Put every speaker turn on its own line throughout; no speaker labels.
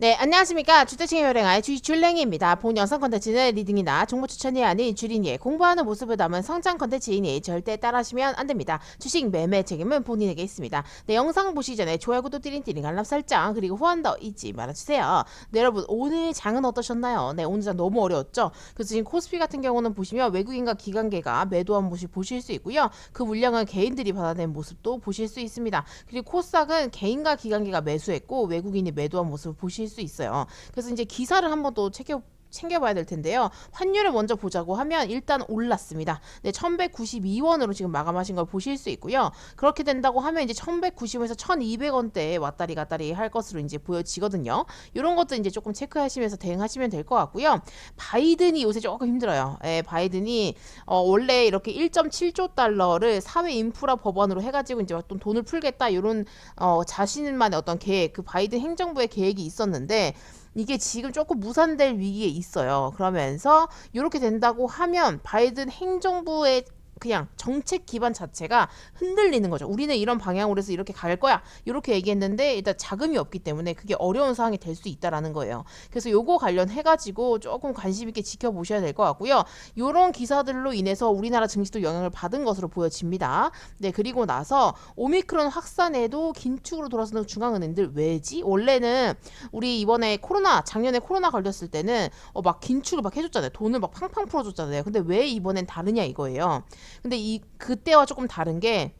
네, 안녕하십니까. 주택층의 혈행아의 주줄랭이입니다. 본 영상 컨텐츠는 리딩이나 정보 추천이 아닌 주린이의 공부하는 모습을 담은 성장 컨텐츠이니 절대 따라하시면 안 됩니다. 주식 매매 책임은 본인에게 있습니다. 네, 영상 보시기 전에 좋아요, 구독, 띠링띠링, 알람 설정, 그리고 후원 더 잊지 말아주세요. 네, 여러분, 오늘 장은 어떠셨나요? 네, 오늘 장 너무 어려웠죠? 그래서 지금 코스피 같은 경우는 보시면 외국인과 기관계가 매도한 모습 보실 수 있고요. 그 물량은 개인들이 받아낸 모습도 보실 수 있습니다. 그리고 코스닥은 개인과 기관계가 매수했고 외국인이 매도한 모습을 보실 수 있어요. 그래서 이제 기사를 한번 또 챙겨 챙겨봐야 될 텐데요. 환율을 먼저 보자고 하면 일단 올랐습니다. 네, 1192원으로 지금 마감하신 걸 보실 수 있고요. 그렇게 된다고 하면 이제 1190원에서 1200원대에 왔다리 갔다리 할 것으로 이제 보여지거든요. 이런 것도 이제 조금 체크하시면서 대응하시면 될 것 같고요. 바이든이 요새 조금 힘들어요. 예, 바이든이 어, 원래 이렇게 1.7조 달러를 사회 인프라 법안으로 해가지고 이제 좀 돈을 풀겠다 이런 어, 자신만의 어떤 계획, 그 바이든 행정부의 계획이 있었는데 이게 지금 조금 무산될 위기에 있어요. 그러면서 이렇게 된다고 하면 바이든 행정부의 그냥 정책 기반 자체가 흔들리는 거죠. 우리는 이런 방향으로 해서 이렇게 갈 거야. 이렇게 얘기했는데 일단 자금이 없기 때문에 그게 어려운 상황이 될 수 있다라는 거예요. 그래서 요거 관련해 가지고 조금 관심 있게 지켜보셔야 될 것 같고요. 요런 기사들로 인해서 우리나라 증시도 영향을 받은 것으로 보여집니다. 네, 그리고 나서 오미크론 확산에도 긴축으로 돌아서는 중앙은행들 왜지? 원래는 우리 이번에 코로나 작년에 코로나 걸렸을 때는 어, 막 긴축을 막 해줬잖아요. 돈을 막 팡팡 풀어줬잖아요. 근데 왜 이번엔 다르냐 이거예요. 근데 이 그때와 조금 다른 게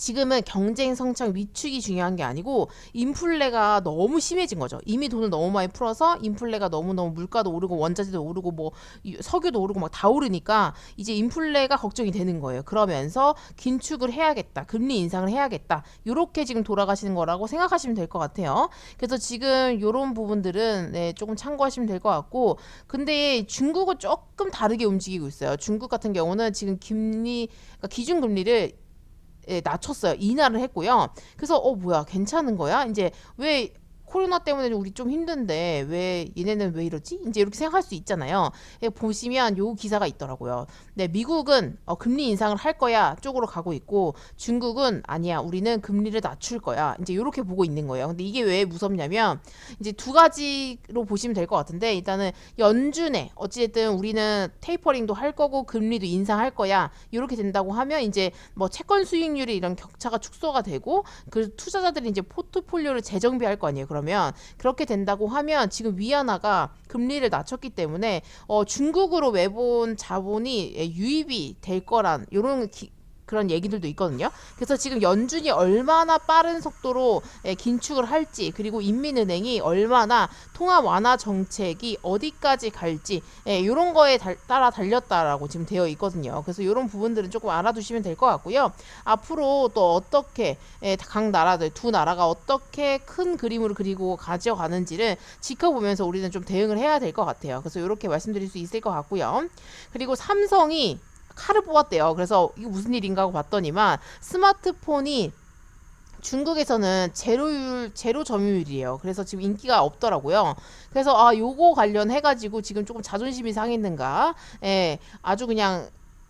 지금은 경쟁 성장 위축이 중요한 게 아니고 인플레가 너무 심해진 거죠. 이미 돈을 너무 많이 풀어서 인플레가 너무너무 물가도 오르고 원자재도 오르고 뭐 이- 석유도 오르고 막 다 오르니까 이제 인플레가 걱정이 되는 거예요. 그러면서 긴축을 해야겠다. 금리 인상을 해야겠다. 요렇게 지금 돌아가시는 거라고 생각하시면 될 것 같아요. 그래서 지금 요런 부분들은 네, 조금 참고하시면 될 것 같고 근데 중국은 조금 다르게 움직이고 있어요. 중국 같은 경우는 지금 금리 그러니까 기준 금리를 예, 낮췄어요. 인하를 했고요. 그래서 어 뭐야 괜찮은 거야? 이제 왜 코로나 때문에 우리 좀 힘든데 왜 얘네는 왜 이러지? 이제 이렇게 생각할 수 있잖아요. 예, 보시면 요 기사가 있더라고요. 네, 미국은 어, 금리 인상을 할 거야 쪽으로 가고 있고 중국은 아니야 우리는 금리를 낮출 거야. 이제 이렇게 보고 있는 거예요. 근데 이게 왜 무섭냐면 이제 두 가지로 보시면 될 것 같은데 일단은 연준에 어찌됐든 우리는 테이퍼링도 할 거고 금리도 인상할 거야. 이렇게 된다고 하면 이제 뭐 채권 수익률이 이런 격차가 축소가 되고 그 투자자들이 이제 포트폴리오를 재정비할 거 아니에요. 그 러면 그렇게 된다고 하면 지금 위안화가 금리를 낮췄기 때문에 어, 중국으로 외본 자본이 예, 유입이 될 거란 이런 그런 얘기들도 있거든요. 그래서 지금 연준이 얼마나 빠른 속도로 예, 긴축을 할지 그리고 인민은행이 얼마나 통화 완화 정책이 어디까지 갈지 예, 이런 거에 달- 따라 달렸다라고 지금 되어 있거든요. 그래서 이런 부분들은 조금 알아두시면 될 것 같고요. 앞으로 또 어떻게 예, 각 나라들 두 나라가 어떻게 큰 그림으로 그리고 가져가는지를 지켜보면서 우리는 좀 대응을 해야 될 것 같아요. 그래서 이렇게 말씀드릴 수 있을 것 같고요. 그리고 삼성이 칼을 뽑았대요. 그래서 이게 무슨 일인가 하고 봤더니만 스마트폰이 중국에서는 제로율 제로 점유율이에요. 그래서 지금 인기가 없더라고요. 그래서 아 요거 관련해 가지고 지금 조금 자존심이 상했는가? 예. 아주 그냥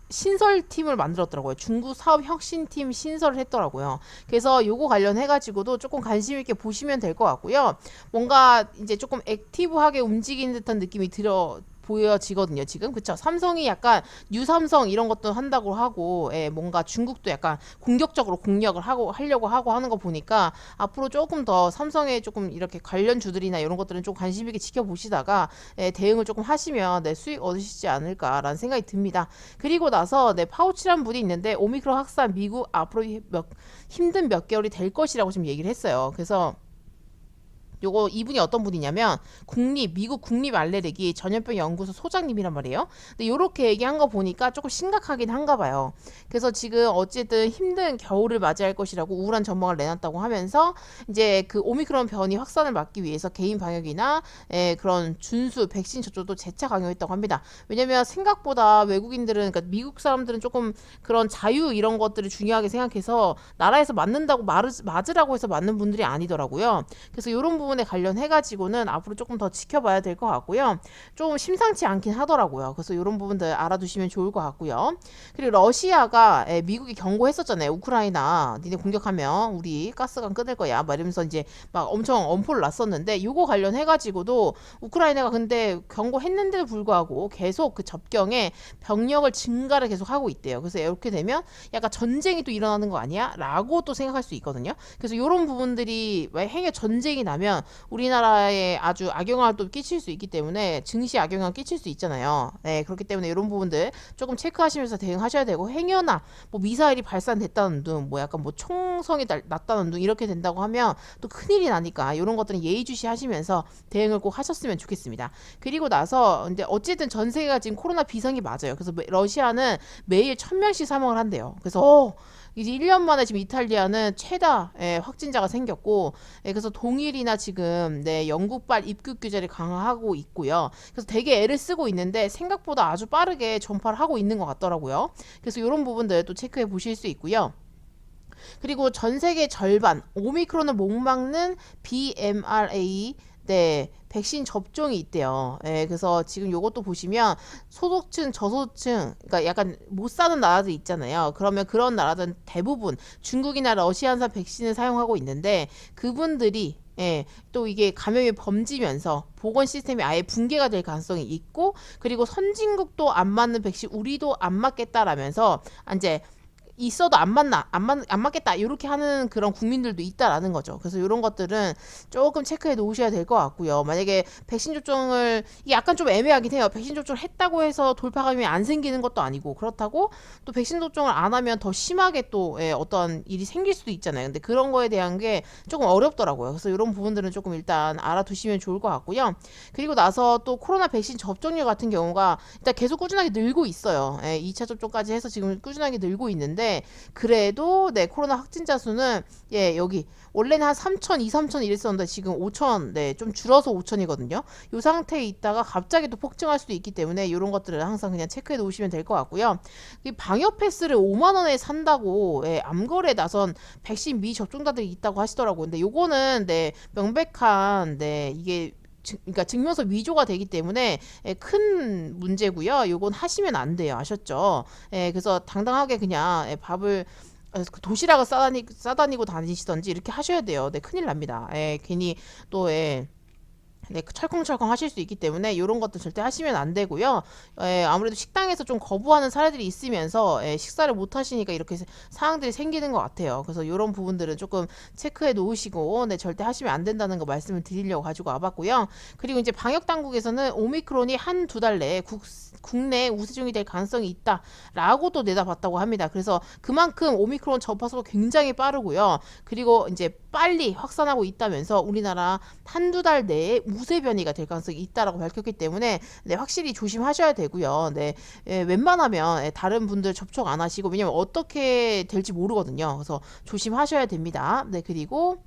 신설팀을 만들었더라고요. 중국 사업 혁신팀 신설을 했더라고요. 그래서 요거 관련해 가지고도 조금 관심 있게 보시면 될 것 같고요. 뭔가 이제 조금 액티브하게 움직이는 듯한 느낌이 들어 보여지거든요. 지금 그쵸? 삼성이 약간 뉴삼성 이런 것도 한다고 하고 예, 뭔가 중국도 약간 공격적으로 공략을 하고 하려고 하고 하는 거 보니까 앞으로 조금 더 삼성의 조금 이렇게 관련 주들이나 이런 것들은 좀 관심 있게 지켜보시다가 예, 대응을 조금 하시면 네, 수익 얻으시지 않을까라는 생각이 듭니다. 그리고 나서 네, 파우치란 분이 있는데 오미크론 확산 미국 앞으로 몇, 힘든 몇 개월이 될 것이라고 지금 얘기를 했어요. 그래서 요거 이분이 어떤 분이냐면 국립 미국 국립 알레르기 전염병 연구소 소장님이란 말이에요. 근데 요렇게 얘기한 거 보니까 조금 심각하긴 한가 봐요. 그래서 지금 어쨌든 힘든 겨울을 맞이할 것이라고 우울한 전망을 내놨다고 하면서 이제 그 오미크론 변이 확산을 막기 위해서 개인 방역이나 에, 그런 준수 백신 접종도 재차 강요했다고 합니다. 왜냐면 생각보다 외국인들은 그러니까 미국 사람들은 조금 그런 자유 이런 것들을 중요하게 생각해서 나라에서 맞는다고 맞으라고 해서 맞는 분들이 아니더라고요. 그래서 이런 부분 부분에 관련해 가지고는 앞으로 조금 더 지켜봐야 될 것 같고요. 좀 심상치 않긴 하더라고요. 그래서 이런 부분들 알아두시면 좋을 것 같고요. 그리고 러시아가 예, 미국이 경고했었잖아요. 우크라이나 니네 공격하면 우리 가스관 끊을 거야. 막 이러면서 이제 막 엄청 엄포를 놨었는데 요거 관련해 가지고도 우크라이나가 근데 경고했는데도 불구하고 계속 그 접경에 병력을 증가를 계속 하고 있대요. 그래서 이렇게 되면 약간 전쟁이 또 일어나는 거 아니야? 라고 또 생각할 수 있거든요. 그래서 이런 부분들이 왜 행여 전쟁이 나면 우리나라에 아주 악영향을 또 끼칠 수 있기 때문에 증시 악영향을 끼칠 수 있잖아요. 네, 그렇기 때문에 이런 부분들 조금 체크하시면서 대응하셔야 되고 행여나 뭐 미사일이 발산됐다는 둥, 뭐 약간 뭐 총성이 날- 났다는 둥 이렇게 된다고 하면 또 큰일이 나니까 이런 것들은 예의주시하시면서 대응을 꼭 하셨으면 좋겠습니다. 그리고 나서 이제 어쨌든 전 세계가 지금 코로나 비상이 맞아요. 그래서 매- 러시아는 매일 천 명씩 사망을 한대요. 그래서 어, 이제 1년 만에 지금 이탈리아는 최다 예, 확진자가 생겼고 예, 그래서 동일이나 지금 네, 영국발 입국 규제를 강화하고 있고요. 그래서 되게 애를 쓰고 있는데 생각보다 아주 빠르게 전파를 하고 있는 것 같더라고요. 그래서 이런 부분들 또 체크해 보실 수 있고요. 그리고 전 세계 절반 오미크론을 못 막는 BMRA 네 백신 접종이 있대요. 예, 그래서 지금 요것도 보시면 소득층, 저소득층, 그러니까 약간 못 사는 나라들 있잖아요. 그러면 그런 나라들은 대부분 중국이나 러시아산 백신을 사용하고 있는데 그분들이 예, 또 이게 감염이 범지면서 보건 시스템이 아예 붕괴가 될 가능성이 있고 그리고 선진국도 안 맞는 백신 우리도 안 맞겠다라면서 이제 있어도 안 맞나 안, 맞, 안 맞겠다 이렇게 하는 그런 국민들도 있다라는 거죠. 그래서 이런 것들은 조금 체크해 놓으셔야 될 것 같고요. 만약에 백신 접종을 이게 약간 좀 애매하긴 해요. 백신 접종을 했다고 해서 돌파감이 안 생기는 것도 아니고 그렇다고 또 백신 접종을 안 하면 더 심하게 또 예, 어떤 일이 생길 수도 있잖아요. 근데 그런 거에 대한 게 조금 어렵더라고요. 그래서 이런 부분들은 조금 일단 알아두시면 좋을 것 같고요. 그리고 나서 또 코로나 백신 접종률 같은 경우가 일단 계속 꾸준하게 늘고 있어요. 예, 2차 접종까지 해서 지금 꾸준하게 늘고 있는데 그래도 네 코로나 확진자 수는 예 여기 원래는 한 3천, 2, 3천 이랬었는데 지금 5천, 네, 좀 줄어서 5천이거든요. 이 상태에 있다가 갑자기 또 폭증할 수도 있기 때문에 이런 것들을 항상 그냥 체크해 놓으시면 될 것 같고요. 이 방역 패스를 5만 원에 산다고 예, 암거래 나선 백신 미접종자들이 있다고 하시더라고요. 근데 요거는 네, 명백한 네, 이게 증, 그러니까 증명서 위조가 되기 때문에 예, 큰 문제고요. 요건 하시면 안 돼요. 아셨죠? 예, 그래서 당당하게 그냥 예, 밥을 어, 그 도시락을 싸다니, 싸다니고 다니시던지 이렇게 하셔야 돼요. 네, 큰일 납니다. 예, 괜히 또 예, 네, 철컹철컹 하실 수 있기 때문에 이런 것도 절대 하시면 안 되고요. 예, 아무래도 식당에서 좀 거부하는 사례들이 있으면서 예, 식사를 못 하시니까 이렇게 사- 상황들이 생기는 것 같아요. 그래서 이런 부분들은 조금 체크해 놓으시고 네, 절대 하시면 안 된다는 거 말씀을 드리려고 가지고 와봤고요. 그리고 이제 방역 당국에서는 오미크론이 한 두 달 내에 국, 국내 우세종이 될 가능성이 있다라고 또 내다봤다고 합니다. 그래서 그만큼 오미크론 전파수가 굉장히 빠르고요. 그리고 이제 빨리 확산하고 있다면서 우리나라 한두 달 내에 우세 변이가 될 가능성이 있다라고 밝혔기 때문에 네, 확실히 조심하셔야 되고요. 네, 예, 웬만하면 예, 다른 분들 접촉 안 하시고 왜냐면 어떻게 될지 모르거든요. 그래서 조심하셔야 됩니다. 네, 그리고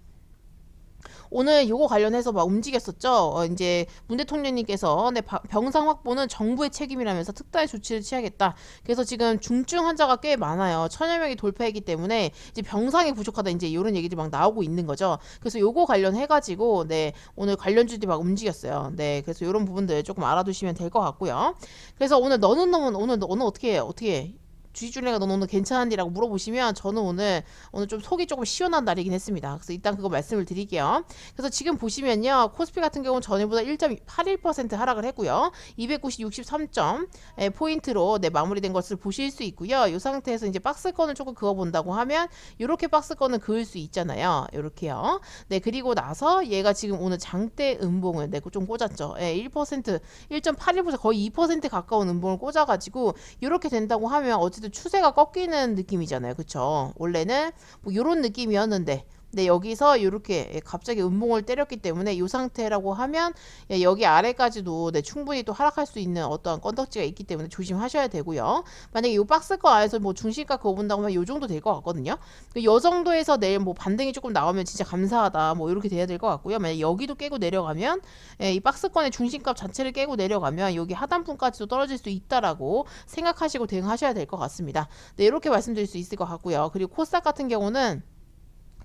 오늘 요거 관련해서 막 움직였었죠. 어, 이제 문 대통령님께서 네, 바- 병상 확보는 정부의 책임이라면서 특단의 조치를 취하겠다. 그래서 지금 중증 환자가 꽤 많아요. 천여 명이 돌파했기 때문에 이제 병상이 부족하다 이제 이런 얘기들이 막 나오고 있는 거죠. 그래서 요거 관련해 가지고 네, 오늘 관련주들이 막 움직였어요. 네, 그래서 이런 부분들 조금 알아두시면 될 것 같고요. 그래서 오늘 너는 너는 오늘 너는 어떻게 해? 어떻게 해? 주희줄레가 너 오늘 괜찮은디라고 물어보시면 저는 오늘 오늘 좀 속이 조금 시원한 날이긴 했습니다. 그래서 일단 그거 말씀을 드릴게요. 그래서 지금 보시면요. 코스피 같은 경우는 전일보다 1.81% 하락을 했고요. 290.63점 예, 포인트로 네, 마무리된 것을 보실 수 있고요. 이 상태에서 이제 박스권을 조금 그어 본다고 하면 이렇게 박스권을 그을 수 있잖아요. 이렇게요. 네, 그리고 나서 얘가 지금 오늘 장대 음봉을 네, 좀 꽂았죠. 예, 1% 1.81% 거의 2% 가까운 음봉을 꽂아가지고 이렇게 된다고 하면 어쨌든 추세가 꺾이는 느낌이잖아요. 그쵸? 원래는 뭐 이런 느낌이었는데 네, 여기서 이렇게 갑자기 음봉을 때렸기 때문에 이 상태라고 하면 예, 여기 아래까지도 네, 충분히 또 하락할 수 있는 어떠한 건덕지가 있기 때문에 조심하셔야 되고요. 만약에 이 박스권 안에서 뭐 중심가 그어 본다고 하면 이 정도 될 것 같거든요. 이 정도에서 내일 뭐 반등이 조금 나오면 진짜 감사하다 뭐 이렇게 돼야 될 것 같고요. 만약 여기도 깨고 내려가면 예, 이 박스권의 중심값 자체를 깨고 내려가면 여기 하단pun까지도 떨어질 수 있다라고 생각하시고 대응하셔야 될 것 같습니다. 네, 이렇게 말씀드릴 수 있을 것 같고요. 그리고 코스닥 같은 경우는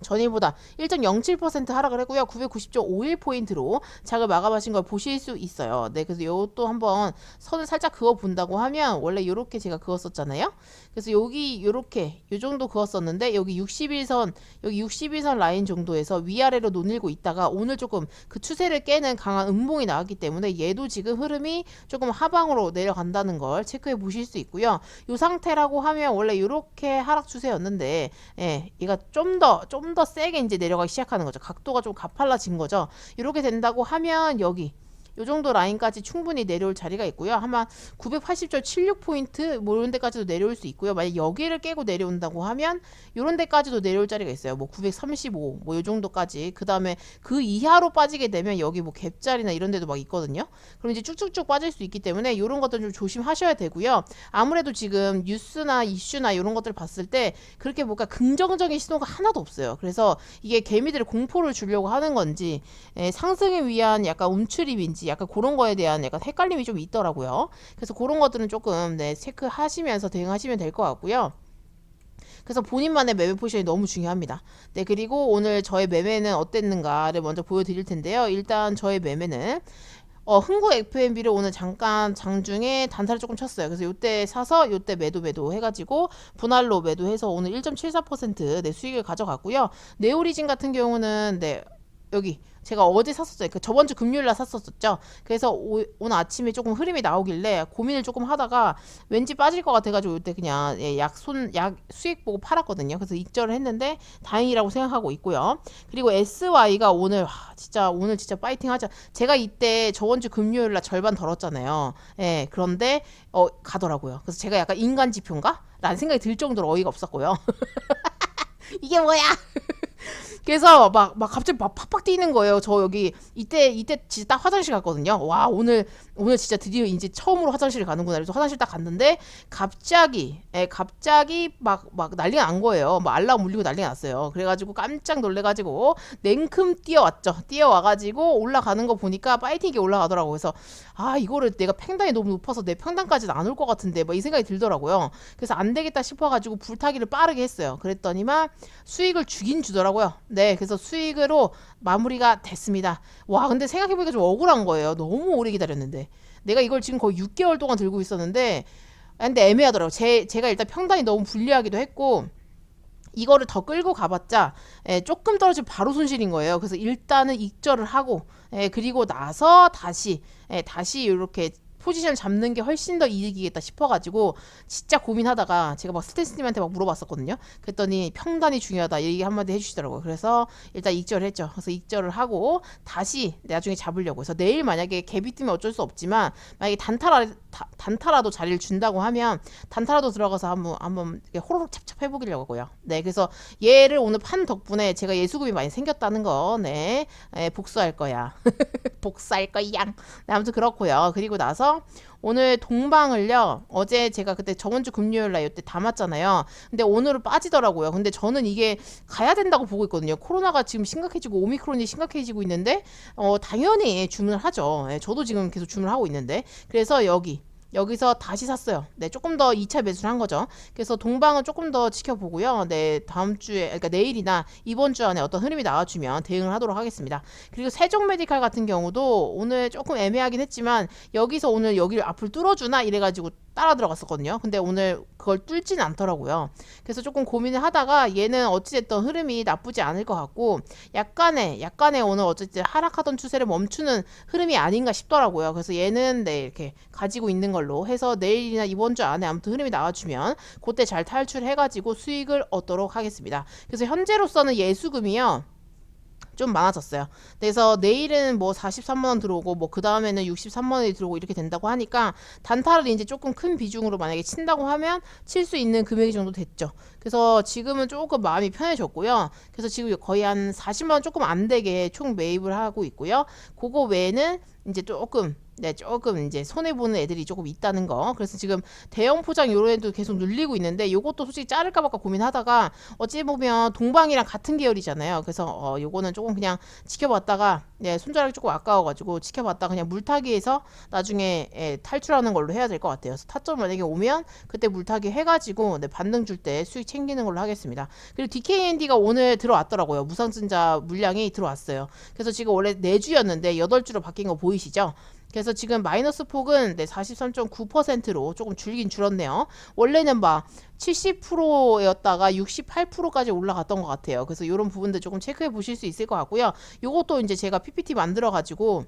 전일보다 1.07% 하락을 했고요. 990.51 포인트로 장을 마감하신 걸 보실 수 있어요. 네, 그래서 요것도 한번 선을 살짝 그어 본다고 하면 원래 요렇게 제가 그었었잖아요. 그래서 여기 요렇게 요 정도 그었었는데 여기 61선 여기 61선 라인 정도에서 위아래로 논일고 있다가 오늘 조금 그 추세를 깨는 강한 음봉이 나왔기 때문에 얘도 지금 흐름이 조금 하방으로 내려간다는 걸 체크해 보실 수 있고요. 요 상태라고 하면 원래 요렇게 하락 추세였는데 예, 얘가 좀더좀 더 세게 이제 내려가기 시작하는 거죠. 각도가 좀 가팔라진 거죠. 이렇게 된다고 하면 여기 요 정도 라인까지 충분히 내려올 자리가 있고요. 아마 980.76포인트 뭐 이런 데까지도 내려올 수 있고요. 만약 여기를 깨고 내려온다고 하면 이런 데까지도 내려올 자리가 있어요. 뭐 935, 뭐 요 정도까지. 그 다음에 그 이하로 빠지게 되면 여기 뭐 갭자리나 이런 데도 막 있거든요. 그럼 이제 쭉쭉쭉 빠질 수 있기 때문에 이런 것들 좀 조심하셔야 되고요. 아무래도 지금 뉴스나 이슈나 이런 것들 봤을 때 그렇게 뭔가 긍정적인 신호가 하나도 없어요. 그래서 이게 개미들의 공포를 주려고 하는 건지 예, 상승을 위한 약간 움츠림인지 약간 그런 거에 대한 약간 헷갈림이 좀 있더라고요. 그래서 그런 것들은 조금 네, 체크하시면서 대응하시면 될 것 같고요. 그래서 본인만의 매매 포지션이 너무 중요합니다. 네, 그리고 오늘 저의 매매는 어땠는가를 먼저 보여드릴 텐데요. 일단 저의 매매는 어, 흥국 FMB를 오늘 잠깐 장중에 단타를 조금 쳤어요. 그래서 요때 사서 요때 매도 매도 해가지고 분할로 매도해서 오늘 1.74%내 수익을 가져갔고요. 네오리진 같은 경우는 네 여기 제가 어제 샀었어요. 그 저번 주 금요일 날 샀었었죠. 그래서 오, 오늘 아침에 조금 흐름이 나오길래 고민을 조금 하다가 왠지 빠질 것 같아가지고 이때 그냥 예, 약손 약 수익 보고 팔았거든요. 그래서 익절을 했는데 다행이라고 생각하고 있고요. 그리고 SY가 오늘 와, 진짜 오늘 진짜 파이팅 하자. 제가 이때 저번 주 금요일 날 절반 덜었잖아요. 예, 그런데 어 가더라고요. 그래서 제가 약간 인간 지표인가? 라는 생각이 들 정도로 어이가 없었고요. 이게 뭐야? 그래서 막, 막 갑자기 막 팍팍 뛰는 거예요. 저 여기 이때, 이때 진짜 딱 화장실 갔거든요. 와, 오늘, 오늘 진짜 드디어 이제 처음으로 화장실 가는구나. 그래서 화장실 딱 갔는데 갑자기, 예, 갑자기 막, 막 난리가 난 거예요. 막 알람 울리고 난리가 났어요. 그래가지고 깜짝 놀래가지고 냉큼 뛰어왔죠. 뛰어와가지고 올라가는 거 보니까 파이팅이 올라가더라고요. 그래서 아, 이거를 내가 팽당이 너무 높아서 내 평당까지는 안 올 것 같은데 막 이 생각이 들더라고요. 그래서 안 되겠다 싶어가지고 불타기를 빠르게 했어요. 그랬더니만 수익을 주긴 주더라고요. 네, 그래서 수익으로 마무리가 됐습니다. 와, 근데 생각해보니까 좀 억울한 거예요. 너무 오래 기다렸는데. 내가 이걸 지금 거의 6개월 동안 들고 있었는데, 아, 근데 애매하더라고요. 제, 제가 일단 평단이 너무 불리하기도 했고, 이거를 더 끌고 가봤자 예, 조금 떨어지면 바로 손실인 거예요. 그래서 일단은 익절을 하고 예, 그리고 나서 다시 예, 다시 이렇게 포지션을 잡는 게 훨씬 더 이득이겠다 싶어가지고 진짜 고민하다가 제가 막 스탠스님한테 막 물어봤었거든요. 그랬더니 평단이 중요하다 이 얘기 한마디 해주시더라고요. 그래서 일단 익절을 했죠. 그래서 익절을 하고 다시 나중에 잡으려고. 그래서 내일 만약에 뜨면 어쩔 수 없지만 만약에 단타라 다- 단타라도 자리를 준다고 하면 단타라도 들어가서 한번 한번 호로록 찹찹 해보기려고요. 네, 그래서 얘를 오늘 판 덕분에 제가 예수금이 많이 생겼다는 거, 네, 예, 복수할 거야. 복수할 거야. 네, 아무튼 그렇고요. 그리고 나서 오늘 동방을요. 어제 제가 그때 저번 주 금요일 날 이때 담았잖아요. 근데 오늘은 빠지더라고요. 근데 저는 이게 가야 된다고 보고 있거든요. 코로나가 지금 심각해지고 오미크론이 심각해지고 있는데 어 당연히 주문을 하죠. 예, 저도 지금 계속 주문을 하고 있는데 그래서 여기 여기서 다시 샀어요. 네, 조금 더 2차 매수를 한 거죠. 그래서 동방은 조금 더 지켜보고요. 네, 다음 주에, 그러니까 내일이나 이번 주 안에 어떤 흐름이 나와주면 대응을 하도록 하겠습니다. 그리고 세종 메디칼 같은 경우도 오늘 조금 애매하긴 했지만 여기서 오늘 여기를 앞을 뚫어주나 이래가지고 따라 들어갔었거든요. 근데 오늘 그걸 뚫지는 않더라고요. 그래서 조금 고민을 하다가 얘는 어찌됐든 흐름이 나쁘지 않을 것 같고 약간의 약간의 오늘 어쨌든 하락하던 추세를 멈추는 흐름이 아닌가 싶더라고요. 그래서 얘는 네 이렇게 가지고 있는 걸로 해서 내일이나 이번 주 안에 아무튼 흐름이 나와주면 그때 잘 탈출해가지고 수익을 얻도록 하겠습니다. 그래서 현재로서는 예수금이요. 좀 많아졌어요. 그래서 내일은 뭐 43만 원 들어오고 뭐 그 다음에는 63만 원이 들어오고 이렇게 된다고 하니까 단타를 이제 조금 큰 비중으로 만약에 친다고 하면 칠 수 있는 금액이 정도 됐죠. 그래서 지금은 조금 마음이 편해졌고요. 그래서 지금 거의 한 40만 원 조금 안 되게 총 매입을 하고 있고요. 그거 외에는 이제 조금 네, 조금 이제 손해 보는 애들이 조금 있다는 거. 그래서 지금 대형 포장 요런 애도 계속 눌리고 있는데 요것도 솔직히 자를까 말까 고민하다가 어찌 보면 동방이랑 같은 계열이잖아요. 그래서 어 요거는 조금 그냥 지켜봤다가 네, 손자락이 조금 아까워 가지고 지켜봤다가 그냥 물타기해서 나중에 예, 탈출하는 걸로 해야 될 것 같아요. 그래서 타점 만약에 오면 그때 물타기 해 가지고 네, 반등 줄 때 수익 챙기는 걸로 하겠습니다. 그리고 DKND가 오늘 들어왔더라고요. 무상증자 물량이 들어왔어요. 그래서 지금 원래 4주였는데 8주로 바뀐 거 보이시죠? 그래서 지금 마이너스 폭은 네, 43.9%로 조금 줄긴 줄었네요. 원래는 막 70%였다가 68%까지 올라갔던 것 같아요. 그래서 이런 부분들 조금 체크해 보실 수 있을 것 같고요. 요것도 이제 제가 PPT 만들어 가지고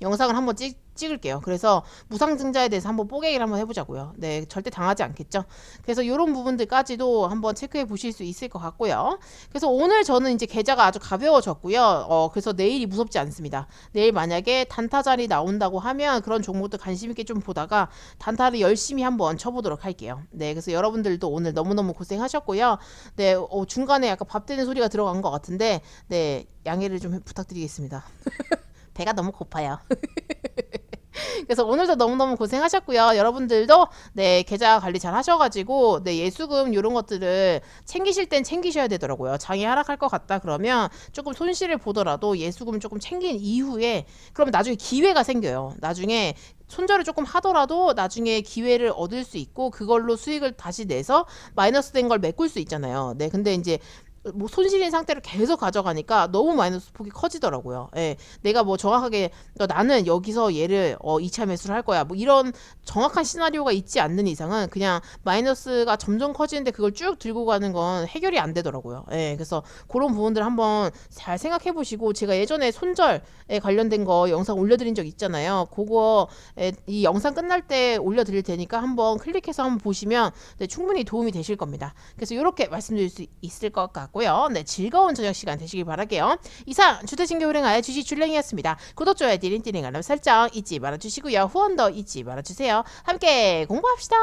영상을 한번 찍, 찍을게요. 그래서 무상증자에 대해서 한번 뽀개기를 한번 해보자고요. 네, 절대 당하지 않겠죠. 그래서 이런 부분들까지도 한번 체크해 보실 수 있을 것 같고요. 그래서 오늘 저는 이제 계좌가 아주 가벼워졌고요. 어, 그래서 내일이 무섭지 않습니다. 내일 만약에 단타 자리 나온다고 하면 그런 종목들 관심 있게 좀 보다가 단타를 열심히 한번 쳐보도록 할게요. 네, 그래서 여러분들도 오늘 너무너무 고생하셨고요. 네, 어, 중간에 약간 밥 되는 소리가 들어간 것 같은데, 네, 양해를 좀 부탁드리겠습니다. 배가 너무 고파요. 그래서 오늘도 너무너무 고생하셨고요. 여러분들도 네 계좌 관리 잘 하셔가지고 네 예수금 이런 것들을 챙기실 땐 챙기셔야 되더라고요. 장이 하락할 것 같다 그러면 조금 손실을 보더라도 예수금 조금 챙긴 이후에 그러면 나중에 기회가 생겨요. 나중에 손절을 조금 하더라도 나중에 기회를 얻을 수 있고 그걸로 수익을 다시 내서 마이너스 된 걸 메꿀 수 있잖아요. 네 근데 이제 뭐 손실인 상태를 계속 가져가니까 너무 마이너스 폭이 커지더라고요. 예. 내가 뭐 정확하게 어, 나는 여기서 얘를 어 2차 매수를 할 거야. 뭐 이런 정확한 시나리오가 있지 않는 이상은 그냥 마이너스가 점점 커지는데 그걸 쭉 들고 가는 건 해결이 안 되더라고요. 예. 그래서 그런 부분들 한번 잘 생각해 보시고 제가 예전에 손절에 관련된 거 영상 올려드린 적 있잖아요. 그거 에, 이 영상 끝날 때 올려드릴 테니까 한번 클릭해서 한번 보시면 네, 충분히 도움이 되실 겁니다. 그래서 이렇게 말씀드릴 수 있을 것 같고 요. 네, 즐거운 저녁 시간 되시길 바랄게요. 이상 주택신교 운행하여 주식 줄랭이었습니다. 구독, 좋아요, 띠링띠링 알람 설정 잊지 말아주시고요. 후원도 잊지 말아주세요. 함께 공부합시다.